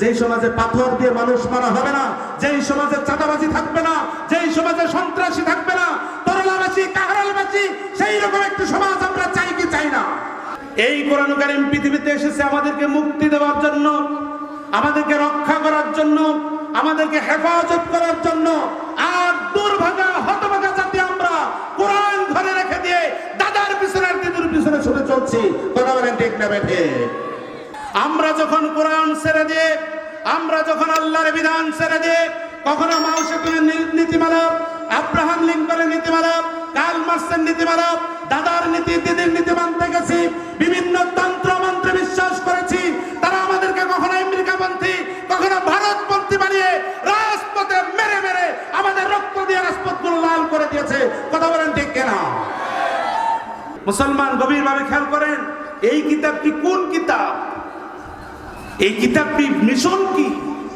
যেই সমাজে পাথর দিয়ে মানুষ মারা হবে না, যেই সমাজে চাঁদাবাজি থাকবে না, যেই সমাজে সন্ত্রাসী থাকবে না, তরলাবাসী, কাহারালবাসী, সেই রকম একটি সমাজ আমরা চাই কি চাই না। এই কোরআন কারিম পৃথিবীতে এসেছে আমাদেরকে মুক্তি দেওয়ার জন্য, আমাদেরকে রক্ষা করার জন্য, আমাদেরকে হেফাজত করার জন্য, আর দুর্ভাগা, হতভাগা জাতি আমরা কোরআন ঘরে রেখে দিয়ে দাদার পিছনে দিদুর পিছনে ছুটে চলছি। কথা বলেন ঠিক না বেঠে? আমরা যখন কোরআন ছেড়ে দিয়ে আমরা যখন আল্লাহর বিধান ছেড়ে দিয়ে কখনো মাউসেতুনের নীতিমালা আব্রাহাম লিঙ্কনের নীতিমালা কাল মার্সের নীতিমালা দাদার নীতি, দিদির নীতি মানতে গেছি, বিভিন্ন তন্ত্র মন্ত্রে বিশ্বাস করেছি, তারা আমাদেরকে কখনো আমেরিকাপন্থী, কখনো ভারতপন্থী বানিয়ে রাজপথে মেরে মেরে আমাদের রক্ত দিয়ে রাজপথগুলো লাল করে দিয়েছে। কথা বলেন ঠিক কেনা? মুসলমান গভীরভাবে খেয়াল করেন, এই কিতাবটি কোন কিতাব? এই কিতাবটির মিশন কি?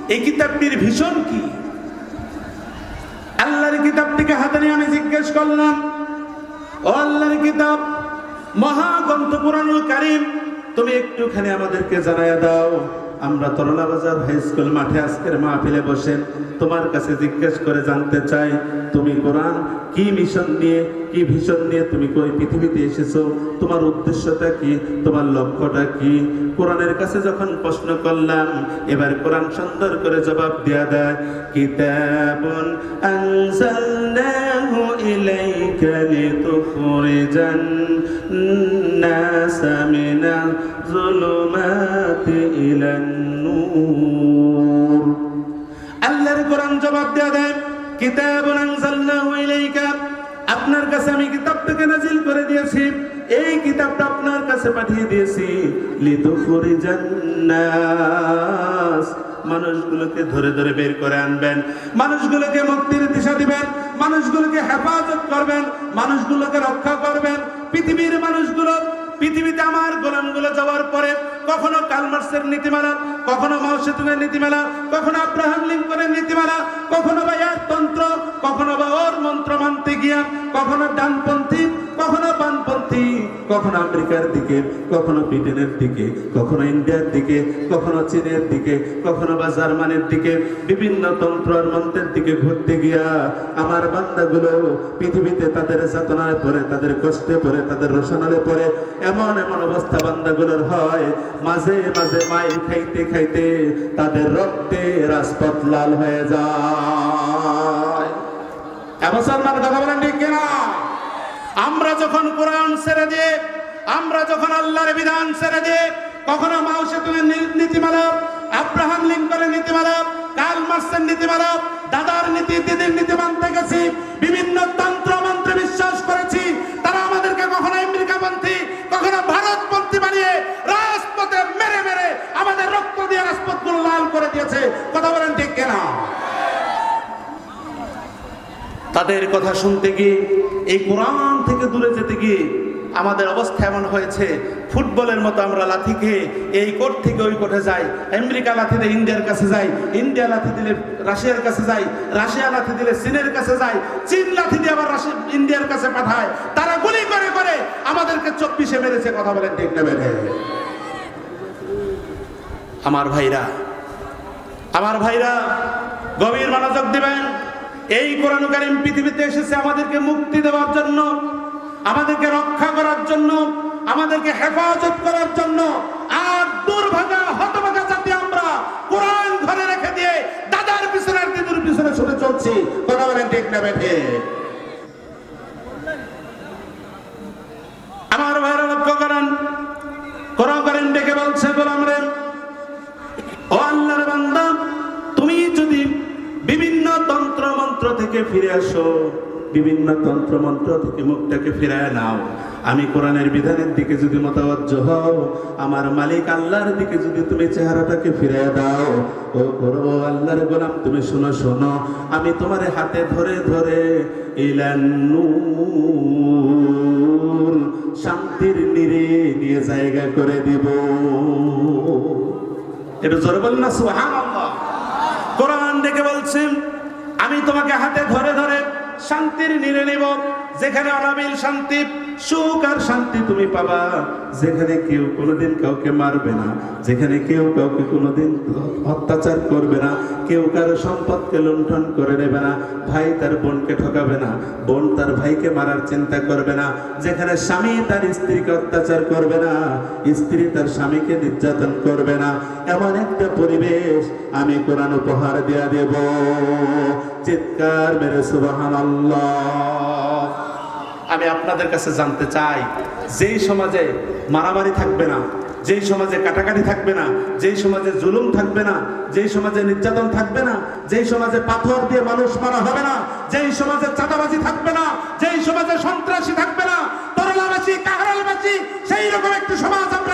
এই কিতাবটির ভীষণ কি? আল্লাহর কিতাবটিকে হাতে নিয়ে আমি জিজ্ঞেস করলাম, ও আল্লাহর কিতাব, মহাগ্রন্থ পুরানুল কারিম, তুমি একটুখানি আমাদেরকে জানাইয়া দাও। আমরা তরলা বাজার হাই স্কুল মাঠে আজকের মাহফিলে বসে তোমার কাছে জিজ্ঞেস করে জানতে চাই, তুমি কোরআন কি মিশন নিয়ে, কি ভীষণ নিয়ে তুমি কই পৃথিবীতে এসেছ? তোমার উদ্দেশ্যটা কি? তোমার লক্ষ্যটা কি? কোরআনের কাছে যখন প্রশ্ন করলাম, এবার কোরআন সুন্দর করে জবাব দেয়া দেয় কিতাবুন আনজালনাহু ইলাইকা লিতুখরিজান নাসা মিনাজ যুলুমাতি ইলান নূর আল্লাহর কোরআন জবাব দেয়া দেয়, কিতাবুন আনজালনাহু ইলাইকা। আপনার কাছে আমি কিতাবটাকে নাজিল করে দিয়েছি। এই কিতাবটা আপনার কাছে পাঠিয়ে দিয়েছি। লিতুখরিজান নাস মানুষগুলোকে ধরে ধরে বের করে আনবেন। মানুষগুলোকে মুক্তির দিশা দিবেন। মানুষগুলোকে হেফাজত করবেন। মানুষগুলোকে রক্ষা করবেন। পৃথিবীর মানুষগুলো পৃথিবীতে আমার গোলামগুলো যাওয়ার পরে কখনো কালমার্সের নীতিমালা, কখনো মাওসেতুনের নীতিমালা, কখনো আব্রাহাম লিঙ্কনের নীতিমালা, কখনো বা এর তন্ত্র, কখনো বা ওর মন্ত্র মানতে গিয়া, কখনো ডানপন্থী, কখনো বামপন্থী, কখনো আমেরিকার দিকে, কখনো ব্রিটেনের দিকে, কখনো ইন্ডিয়ার দিকে, কখনো চীনের দিকে, কখনো বা জার্মানির দিকে, বিভিন্ন তন্ত্র আর মন্ত্রের দিকে ঘুরতে গিয়া আমার বান্দাগুলো পৃথিবীতে তাদের চেতনায় পড়ে, তাদের কষ্টে পড়ে, তাদের রোশনালে পড়ে এমন এমন অবস্থা বান্দাগুলোর হয়, মাঝে মাঝে মাইল খাইতে খাইতে তাদের রক্তে রাজপথ লাল হয়ে যায়। আমরা যখন কোরআন ছেড়ে দিয়ে আমরা যখন আল্লাহর বিধান ছেড়ে দিয়ে কখনো মাউসেতুনের নীতিমালা, আব্রাহাম লিঙ্কনের নীতিমালা কাল মার্সের নীতিমালা, দাদার নীতি, দিদির নীতি মানতে গেছি তাদের কথা শুনতে গিয়ে, এই কোরআন থেকে দূরে যেতে গিয়ে আমাদের অবস্থা এমন হয়েছে, ফুটবলের মতো আমরা লাথি খেয়ে এই কোর্ট থেকে ওই কোর্টে যাই, আমেরিকা লাথি দিলে ইন্ডিয়ার কাছে যাই, ইন্ডিয়া লাথি দিলে রাশিয়ার কাছে যাই, রাশিয়া লাথি দিলে চীনের কাছে যাই, চীন লাথি দিয়ে আবার রাশিয়া ইন্ডিয়ার কাছে পাঠায়। তারা গুলি করে করে আমাদেরকে চব্বিশে মেরেছে, কথা বলেন ঠিক নেবে আমার ভাইরা আমার ভাইরা, গভীর মনোযোগ দিবেন। এই কোরআন কারিম পৃথিবীতে এসেছে আমাদেরকে মুক্তি দেওয়ার জন্য, আমাদেরকে রক্ষা করার জন্য, আমাদেরকে হেফাজত করার জন্য। আর দুর্ভাগা, হতভাগা জাতি আমরা কোরআন ঘরে রেখে দিয়ে দাদার পিছনে দিদুর পিছনে ছুটে চলছি। কথা বলেন ঠিক না বেঠে আমার ভাইরা লক্ষ্য করেন কোরআন কারিম ডেকে বলছে গোলাম রে ও আল্লাহর বান্দা তুমি যদি বিভিন্ন তন্ত্র মন্ত্র থেকে ফিরে আসো, বিভিন্ন তন্ত্র মন্ত্র থেকে মুখটাকে ফিরায় নাও। আমি কোরআনের বিধানের দিকে যদি মতাবজ্জ হও, আমার মালিক আল্লাহর দিকে যদি তুমি চেহারাটাকে ফিরিয়ে দাও। ও করো আল্লাহর গোলাম, তুমি শোনো শোনো, আমি তোমার হাতে ধরে ধরে ইলান্নুর শান্তির নিরে নিয়ে জায়গা করে দিব। এটা জোরে বলেন না, সুবহানাল্লাহ। কোরআন ডেকে বলছেন আমি তোমাকে হাতে ধরে ধরে শান্তির নিরে নিব যেখানে অনাবিল শান্তি সুখ আর শান্তি তুমি পাবা। যেখানে কেউ কোনোদিন কাউকে মারবে না, যেখানে কেউ কাউকে কোনোদিন অত্যাচার করবে না, কেউ কারও সম্পদকে লুণ্ঠন করে নেবে না, ভাই তার বোনকে ঠকাবে না, বোন তার ভাইকে মারার চিন্তা করবে না, যেখানে স্বামী তার স্ত্রীকে অত্যাচার করবে না, স্ত্রী তার স্বামীকে নির্যাতন করবে না। এমন একটা পরিবেশ আমি কোরআন উপহার দেয়া দেব। চিৎকার মেরে সুবাহান আমি আপনাদের কাছে জানতে চাই, যেই সমাজে মারামারি থাকবে না, যেই সমাজে কাটাকাটি থাকবে না, যেই সমাজে জুলুম থাকবে না, যেই সমাজে নির্যাতন থাকবে না, যেই সমাজে পাথর দিয়ে মানুষ মারা হবে না, যেই সমাজে চাঁদাবাজি থাকবে না, যেই সমাজে সন্ত্রাসী থাকবে না তরলাবাসী কাহারালবাসী সেই রকম একটি সমাজ আমরা